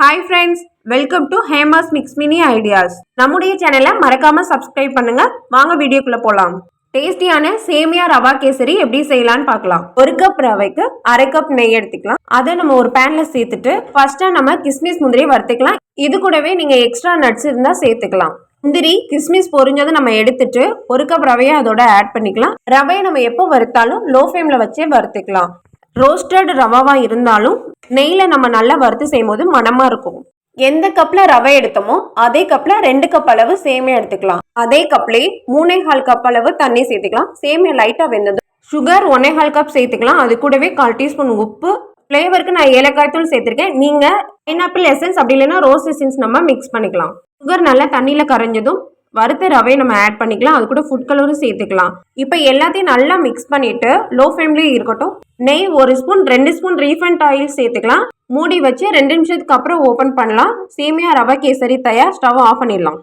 Hi friends welcome to Hema's mix mini ideas நம்முடைய சேனலை மறக்காம சப்ஸ்கிரைப் பண்ணுங்க. வாங்க வீடியோக்குள்ள போலாம். டேஸ்டியான சேமியா ரவா கேசரி எப்படி செய்யலாம்னு பார்க்கலாம். ஒரு கப் ரவைக்கு அரை கப் நெய் எடுத்துக்கலாம். அதை நம்ம ஒரு பேன்ல சேர்த்துட்டு ஃபர்ஸ்டா நம்ம கிஸ்மிஸ் முந்திரி வறுத்துக்கலாம். இது கூடவே நீங்க எக்ஸ்ட்ரா நட்ஸ் இருந்தா சேர்த்துக்கலாம். முந்திரி கிஸ்மிஸ் பொரிஞ்சதை நம்ம எடுத்துட்டு ஒரு கப் ரவையை அதோட ஆட் பண்ணிக்கலாம். ரவையை நம்ம எப்போ வறுத்தாலும் லோ ஃப்ளேம்ல வச்சே வறுத்துக்கலாம். ரோஸ்டட் ரவாவா இருந்தாலும் நெய்யில் நம்ம நல்லா வறுத்து செய்யும்போது மனமாக இருக்கும். எந்த கப்பில் ரவை எடுத்தோமோ அதே கப்பில் ரெண்டு கப் அளவு சேமியா எடுத்துக்கலாம். அதே கப்லேயே மூணே கால் கப் அளவு தண்ணி சேர்த்துக்கலாம். சேமியா லைட்டாக வெந்ததும் சுகர் ஒன்னே கால் கப் சேர்த்துக்கலாம். அது கூடவே கால் டீஸ்பூன் உப்பு. ஃப்ளேவருக்கு நான் ஏலக்காய் தூள் சேர்த்துருக்கேன். நீங்கள் பைனாப்பிள் எசன்ஸ் அப்படி இல்லைன்னா ரோஸ் எசன்ஸ் நம்ம மிக்ஸ் பண்ணிக்கலாம். சுகர் நல்லா தண்ணியில் கரைஞ்சதும் வறுத்த ரவையை நம்ம ஆட் பண்ணிக்கலாம். அது கூட ஃபுட் கலரும் சேர்த்துக்கலாம். இப்போ எல்லாத்தையும் நல்லா மிக்ஸ் பண்ணிட்டு லோ ஃப்ளேம்லேயே இருக்கட்டும் நெய் ஒரு ஸ்பூன் ரெண்டு ஸ்பூன் ரீஃபண்ட் ஆயில் சேர்த்துக்கலாம். மூடி வச்சு ரெண்டு நிமிஷத்துக்கு அப்புறம் ஓப்பன் பண்ணலாம். சேமியா ரவை கேசரி தயார் ஸ்டவ் ஆஃப் பண்ணிடலாம்.